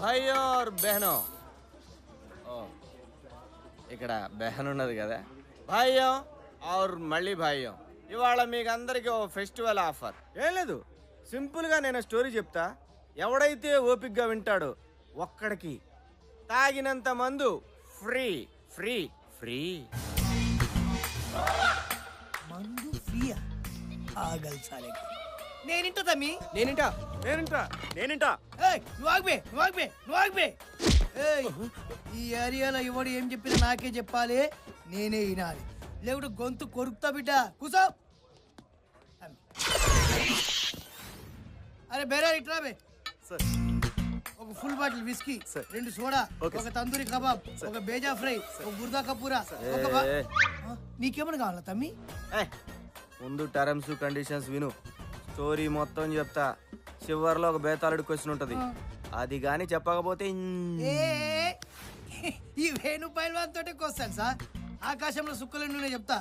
భాయ్ और బహనో? ఓ ఇక్కడ బెహన్ ఉన్నది కదా. భాయ్యం ఆర్ మళ్ళీ భాయ్యం? ఇవాళ మీకు అందరికీ ఓ ఫెస్టివల్ ఆఫర్. ఏం లేదు సింపుల్గా నేను స్టోరీ చెప్తా. ఎవడైతే ఓపిక్గా వింటాడో ఒక్కడికి తాగినంత మందు ఫ్రీ ఫ్రీ ఫ్రీ. మందు ఫ్రీయా? ఆగల్ సాలే నేనింట తమ్మి. నేనింటా? నేనింటా? నేనింటా? ఏయ్ నువ్వు ఆగిపే నువ్వు ఆగిపే నువ్వు ఆగిపే. ఏయ్ ఈ ఏరియాలో ఎవడు ఏం చెప్పినా నాకే చెప్పాలి. నేనే వినాలి. లేకుంటే గొంతు కొరుకుతా బిడ్డ. కూసో. అరే బేరా ఇట్రా బే సార్. ఒక ఫుల్ బాటిల్ విస్కీ సార్. రెండు సోడా ఒక తందూరి కబాబ్ ఒక బేజా ఫ్రై ఒక గుర్దా కపూరా ఒక నీకేమని కావాలా తమ్మి? ఏ, ముందు టర్మ్స్ కండిషన్స్ విను. స్టోరీ మొత్తం చెప్తా. చివరిలో ఒక బేతాళుడి క్వశ్చన్ ఉంటది. అది గాని చెప్పకపోతే ఏ ఈ వేణు పైల్వాన్ తోటే కొస్తాను సార్ ఆకాశంలో సుక్కలు నూనె చెప్తా.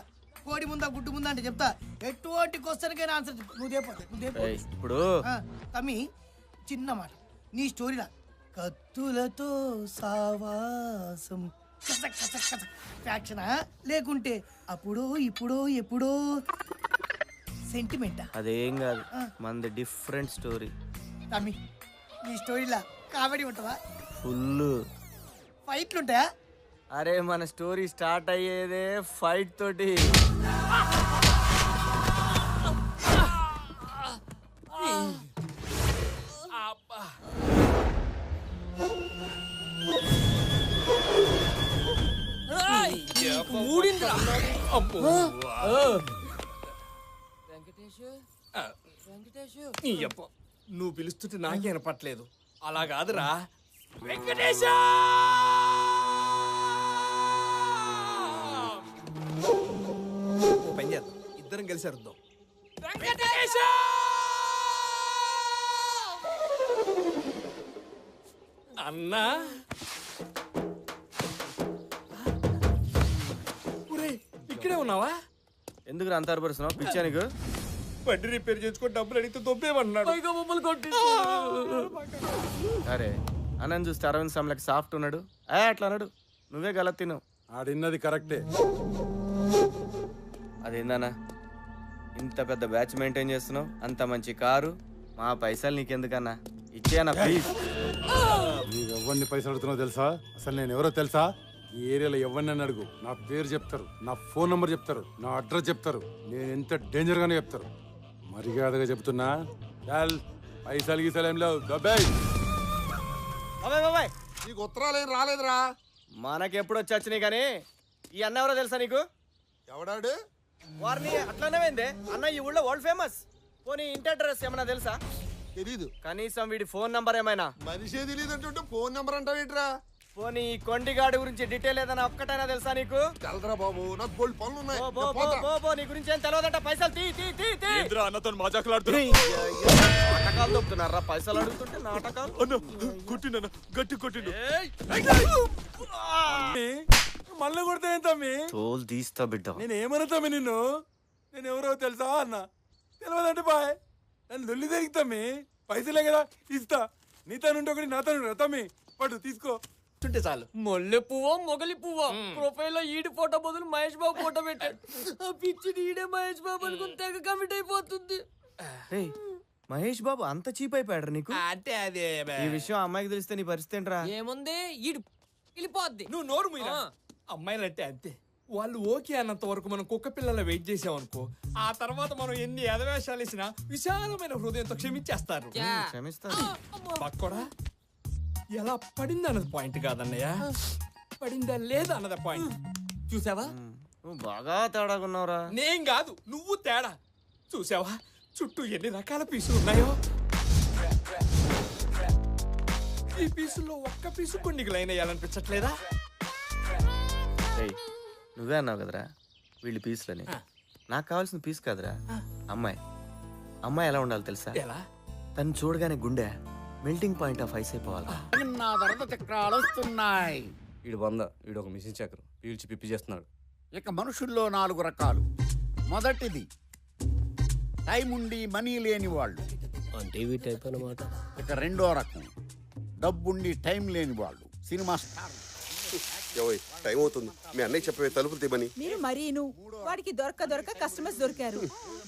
కోడి ముందా గుడ్డు ముందా అంటే చెప్తా. ఎటువంటి క్వశ్చన్కైనా ఆన్సర్ చెప్పు. నువ్వు దేపోతే నువ్వు దేపో ఏయ్, ఇప్పుడు ఆ, తమ్మి చిన్న మాట. నీ స్టోరీలా కత్తులతో సావాసం. ఫ్యాక్షనా లేకుంటే అప్పుడో ఇప్పుడో ఎప్పుడో. సెంటిమెంటా అదేం కాదు. మనది డిఫరెంట్ స్టోరీ తమ్మి నీ స్టోరీలా కామెడీ ఉంటుందా ఫుల్. ఫైట్లు ఉంటాయా అరే మన స్టోరీ స్టార్ట్ అయ్యేదే ఫైట్ తోటి. నీ. నువ్వు పిలుస్తుంటే నాకే వినపట్లేదు. అలా కాదురా. వెంకటేశ! ఓ పని చేద్దాం. ఇద్దరం కలిసి అరుద్దాం. వెంకటేశ! అన్నా! ఒరేయ్, ఇక్కడే ఉన్నావా? ఎందుకు అంత అరపరుస్తున్నావు పిచ్చా నీకు బండి రిపేర్ చేసుకొని డబ్బులు అడిగితే దొబ్బేమన్నాడు మమ్మల్ని కొట్టి అరే అన్నని చూస్తే అరవింద్ సమలకి సాఫ్ట్ ఉన్నాడు. ఏ అట్లా అన్నాడు. నువ్వే గలత్ తిన్నావు ఆడిన్నది కరెక్టే. అదేందన్నా? ఇంత పెద్ద బ్యాచ్ మెయింటైన్ చేస్తున్నావు? అంత మంచి కారు? మా పైసలు నీకెందుకన్నా? ఇచ్చేయన్నా ప్లీజ్ నీకు ఎవరిని పైసలు అడుగుతున్నావు తెలుసా? అసలు నేను ఎవరో తెలుసా? ఈ ఏరియాలో ఎవరిని అని అడుగు? నా పేరు చెప్తారు. నా ఫోన్ నంబర్ చెప్తారు. నా అడ్రస్ చెప్తారు. నేను ఎంత డేంజర్ గానే చెప్తారు. మర్యాదగా చెప్తున్నా. చాల్ పైసలు గీసలు ఏం లేవు. డబ్బై బాబాయ్ బాబాయ్ నీకు ఉత్తరాలు ఏం రాలేదురా. మనకెప్పుడు వచ్చి వచ్చినాయి కానీ ఈ అన్న ఎవరో తెలుసా నీకు? ఎవడాడు? వారిని అట్లానే పోయిందే అన్న ఈ ఊళ్ళో వరల్డ్ ఫేమస్. పోనీ ఇంటి అడ్రస్ ఏమన్నా తెలుసా? తెలీదు. కనీసం వీడి ఫోన్ నంబర్ ఏమైనా? మనిషే తెలియదు అంటుంటే ఫోన్ నెంబర్ అంటావేంట్రా? పోనీ ఈ కొండిగాడి గురించి డీటెయిల్ ఏదైనా ఒక్కటైనా తెలుసా నీకు? తెలదరా బాబు నాకు బోల్డ్ పనులు ఉన్నాయి పో, పో, నేను పోతా. పో, పో, నీ గురించి ఏం తెలియదంట పైసలు తీ తీ తీ తీ. అన్నతో మజాకులాడుతున్నా నాటకాలు దొక్కుతున్నారా పైసలు అడుగుతుంటే నాటకాలు కొట్టిండు గట్టి కొట్టిండు. మళ్ళీ కొడితే ఏం తమ్మి? తోలు తీస్తా బిడ్డ. నేను ఏమన్నా తమ్మి నిన్ను? నేను ఎవరో తెలుసా అన్న? తెలియదంటే బాయ్. నన్ను లొల్లి తిరిగి తమ్మి. పైసలే కదా ఇస్తా. నీ తనుంటే ఒకటి నా తను తమ్మి. పట్టు తీసుకో. ఉంటే చాలు. మొల్లె పువ్వో మొగలి పువ్వో? ప్రొఫైల్లో ఈడి ఫోటో బదులు మహేష్ బాబు ఫోటో పెట్టాడు. ఆ పిచ్చి ఈడే మహేష్ బాబు అనుకుని తెగ కమిట్ అయిపోతుంది. మహేష్ బాబు అంత చీప్ అయిపోయాడు నీకు? అంటే అదే ఈ విషయం అమ్మాయికి తెలిస్తే నీ పరిస్థితి ఏంట్రా? ఏముంది? ఈడు వెళ్ళిపోద్ది నువ్వు నోరు మీరా ఆ. అమ్మాయిలంటే అంతే. వాళ్ళు ఓకే అన్నంత వరకు మనం కుక్క పిల్లల వెయిట్ చేసామనుకో ఆ తర్వాత మనం ఎన్ని ఎదవేషాలు ఇచ్చినా విశాలమైన హృదయంతో క్షమించేస్తారు. యా. క్షమిస్తా పక్కోడా? ఎలా పడింది అన్నది పాయింట్ కాదన్నయ్య పడిందా లేదా అన్నది పాయింట్ చూసావా? నువ్వు బాగా తేడాకున్నావురా నేను కాదు నువ్వు తేడా. చూసావా? చుట్టూ ఎన్ని రకాల పీసులు ఉన్నాయో? ఈ పీసుల్లో ఒక్క పీసు కొన్ని లైన్ వేయాలనిపించట్లేదా? నువ్వే అన్నావు కదరా వీళ్ళు పీసులని నాకు కావాల్సిన పీస్ కాదురా. అమ్మాయి. అమ్మాయి ఎలా ఉండాలి తెలుసా? ఎలా? తను చూడగానే గుండె మెల్టింగ్ పాయింట్ ఆఫ్ ఐస్ అయిపోవాలి నా వరద చక్రాలు వస్తున్నాయి. వీడు వంద వీడు ఒక మిషన్ చక్రం పీల్చి పిప్పి చేస్తున్నాడు. ఇక మనుషుల్లో నాలుగు రకాలు. మొదటిది టైం ఉండి మనీ లేని వాళ్ళు. అంటే ఇవి టైప్ అనమాట ఇక రెండో రకం డబ్బుండి టైం లేని వాళ్ళు. Cinema star. ఏవోయ్ టైం అవుతుంది. మీ అన్నయ్య చెప్పవే తలుపులు తీమని మీరు మరీను వాడికి దొరక దొరక కస్టమర్స్ దొరికారు.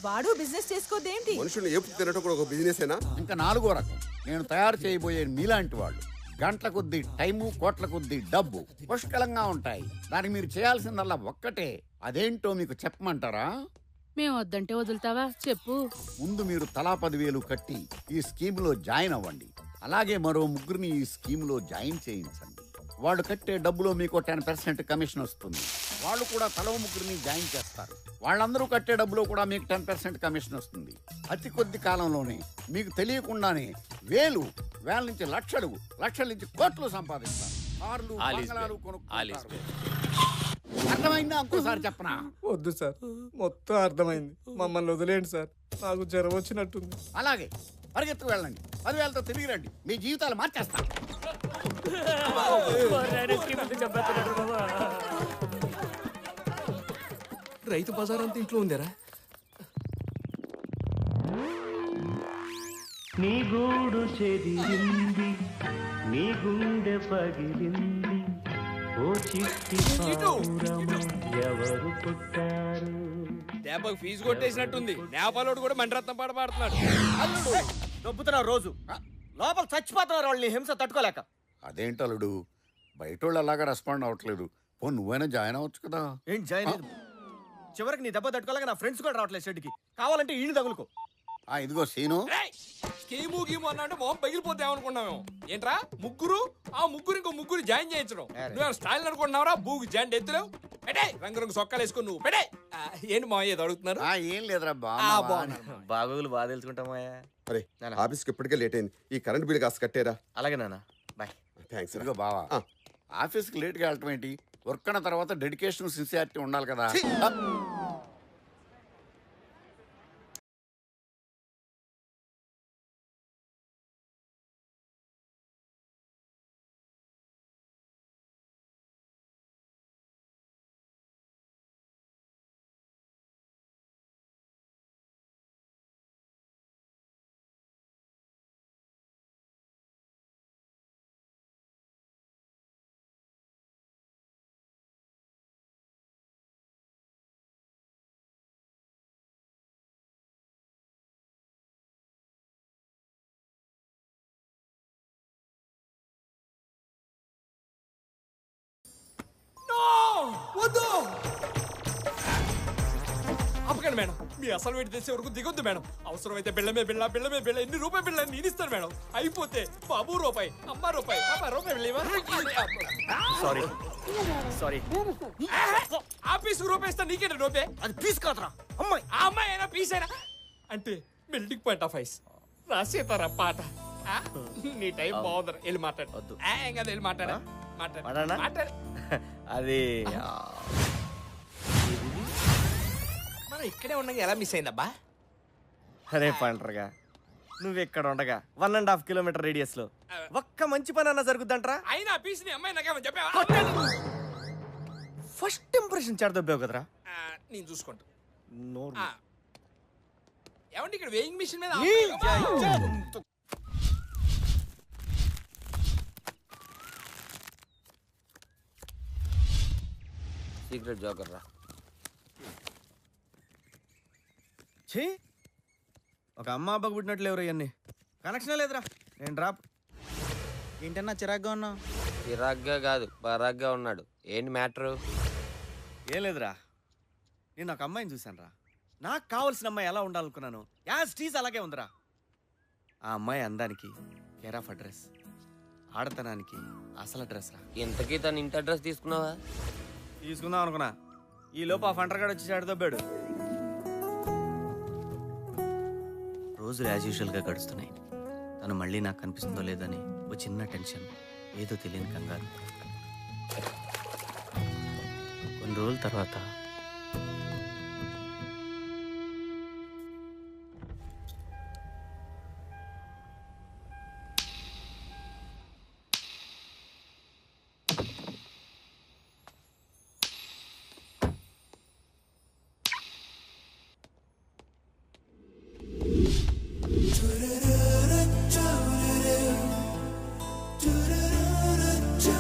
వాడు బిజినెస్ చేసుకోదేంటి మనుషుల్ని ఏపు తినటం కూడా ఒక బిజినెసేనా? ఇంకా నాలుగో రకం నేను తయారు చేయబోయే మీలాంటి వాళ్ళు. గంటల కొద్దీ టైము కోట్ల కొద్దీ డబ్బు పుష్కలంగా ఉంటాయి. దానికి మీరు చేయాల్సిందల్లా ఒక్కటే. అదేంటో మీకు చెప్పమంటారా? మేము వద్దంటే వదులుతావా? చెప్పు. ముందు మీరు తలా పదివేలు కట్టి ఈ స్కీమ్లో జాయిన్ అవ్వండి. అలాగే మరో ముగ్గురిని ఈ స్కీమ్లో జాయిన్ చేయించండి. వాళ్ళు కట్టే డబ్బులో మీకు టెన్ పర్సెంట్ కమిషన్ వస్తుంది. వాళ్ళు కూడా తల ముగ్గురిని జాయిన్ చేస్తారు. వాళ్ళందరూ కట్టే డబ్బులో కూడా మీకు టెన్ పర్సెంట్ కమిషన్ వస్తుంది. అతి కొద్ది కాలంలోనే మీకు తెలియకుండానే వేలు వేల నుంచి లక్షలు లక్షల నుంచి కోట్లు సంపాదిస్తారు. కార్లు కొనుక్కుంటారు. అర్థమైందా? ఇంకోసారి చెప్పనా? వద్దు సార్. మొత్తం అర్థమైంది. మమ్మల్ని వదిలేండి సార్. నాకు జ్వరం వచ్చినట్టుంది. అలాగే. పరిగెత్తుకు వెళ్ళండి. పదివేలతో తిరిగి రండి. మీ జీవితాలు మార్చేస్తాను. రైతు బజార్ అంతా ఇంట్లో ఉందేరా? నీ గూడు చెదిరింది నీ గుండె పగిలింది. ఓ చిట్టి ఎవరు పుట్టారు దెబ్బకు ఫీజు కొట్టేసినట్టుంది. నేపాలోడు కూడా మండరత్నం పాట పాడుతున్నాడు. దొబ్బుతున్నావు రోజు. లోపల చచ్చిపోతున్నారు వాళ్ళని హింస తట్టుకోలేక. అదేంటలుడు బయట వాళ్ళు అలాగా రెస్పాండ్ అవ్వట్లేదు పో నువ్వైనా జాయిన్ అవ్వచ్చు కదా. ఏం జాయిన్ అయ్యేది? చివరికి నీ దెబ్బ తట్టుకోలేక నా ఫ్రెండ్స్ కూడా రావట్లేదు షెడ్కి కావాలంటే ఈయన తగులుకో. ఆ ఇదిగో సీను. స్కీము గీము అన్నా అంటే మొహం పగిలిపోతే ఏమనుకున్నాము ఏంట్రా? ముగ్గురు? ఆ ముగ్గురు ఇంకో ముగ్గురు జాయిన్ చేయించడం. నువ్వు స్టైల్ అనుకుంటున్నావురా? బూగు జాయింట్ ఎత్తులేవు పెడే రంగురంగు సొక్కాలు వేసుకుని నువ్వు పెడే ఆ, ఏంటి మా ఏదో అడుగుతున్నారు? ఆ ఏం లేదురా ఆ, బాగున్నావా? బాగున్నా. బాగోగులు బాగా తెలుసుకుంటామా అరే నాన్న. ఆఫీస్కి ఇప్పటికే లేట్ అయింది. ఈ కరెంట్ బిల్ కాస్త కట్టారా. అలాగే నాన్న బాయ్. థ్యాంక్స్ ఇదిగో బావా ఆ. ఆఫీస్కి లేట్గా వెళ్ళటం ఏంటి? వర్క్ అన్న తర్వాత డెడికేషన్ సిన్సియారిటీ ఉండాలి కదా. వద్దు. అప్పకండి మేడం. మీ అసలు వేడి తెచ్చే వరకు దిగొద్దు మేడం. అవసరమైతే బిళ్ళమే బిళ్ళ బిళ్ళమే బిళ్ళ ఎన్ని రూపాయి బిళ్ళ నేను ఇస్తాను మేడం. అయిపోతే బాబు రూపాయి అమ్మ రూపాయి అమ్మ రూపాయి బిళ్ళ సారీ సారీ ఆఫీస్ రూపాయి ఇస్తా నీకేంటి రూపాయి? అది పీస్ కాదురా. అమ్మాయి. ఆ అమ్మాయి అయినా పీస్ అయినా. అంటే మెల్టింగ్ పాయింట్ ఆఫ్ ఐస్. రాసేతారా పాట? ఆ? నీ టైం బాగుందిరా. వెళ్ళి మాట్లాడు. వద్దు. ఆ, ఏం కదా వెళ్ళి మాట్లాడా. మాట్లాడు. మాట్లాడనా? మాట్లాడు. అది మనం ఇక్కడే ఉండగా ఎలా మిస్ అయిందబ్బా? అరే పంటరుగా నువ్వు ఇక్కడ ఉండగా? వన్ అండ్ హాఫ్ కిలోమీటర్ రేడియస్లో. ఒక్క మంచి పని అన్న జరుగుద్దంట్రా? అయినా పీస్ని అమ్మాయి నాకేమో చెప్పావా ఫస్ట్ ఇంప్రెషన్ చెడదొబ్బావు కదరా? నేను చూసుకుంటా. నోరు ఆ. ఏమండి ఇక్కడ వేయింగ్ మిషన్ మీద ఈ అమ్మాయి- జై జై. సీక్రెట్ జోకర్ రా. ఛీ! ఒక అమ్మ అబ్బకు పుట్టినట్లు ఎవరు ఇవన్నీ కనెక్షన్ లేదురా. నేను డ్రాప్ ఏంటన్నా చిరాగ్గా ఉన్నావు? చిరాగ్గా కాదు బరాగ్గా ఉన్నాడు. ఏంటి మ్యాటరు? ఏం లేదురా. నేను ఒక అమ్మాయిని చూశాను రా నాకు కావాల్సిన అమ్మాయి ఎలా ఉండాలనుకున్నాను యాజ్ టీజ్ అలాగే ఉందిరా. ఆ అమ్మాయి అందానికి కేర్ ఆఫ్ అడ్రస్ ఆడతనానికి అసలు అడ్రస్ రా ఇంతకీ తన ఇంటి అడ్రస్ తీసుకున్నావా? తీసుకుందాం అనుకున్నా. ఈ లోపు ఆ ఫంటర్ వచ్చి దొబ్బాడు రోజులు యాజ్ యూజువల్గా గడుస్తున్నాయి. తను మళ్ళీ నాకు కనిపిస్తుందో లేదని ఓ చిన్న టెన్షన్ ఏదో తెలియని కంగారు. కొన్ని రోజుల తర్వాత ఏమైందన్నా?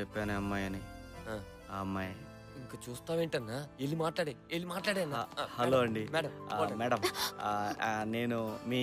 చెప్పానే అమ్మాయి అని. ఆ అమ్మాయి ఇంక చూస్తావేంటన్నా? వెళ్ళి మాట్లాడే వెళ్ళి మాట్లాడే హలో అండి. మేడం. మేడం నేను మీ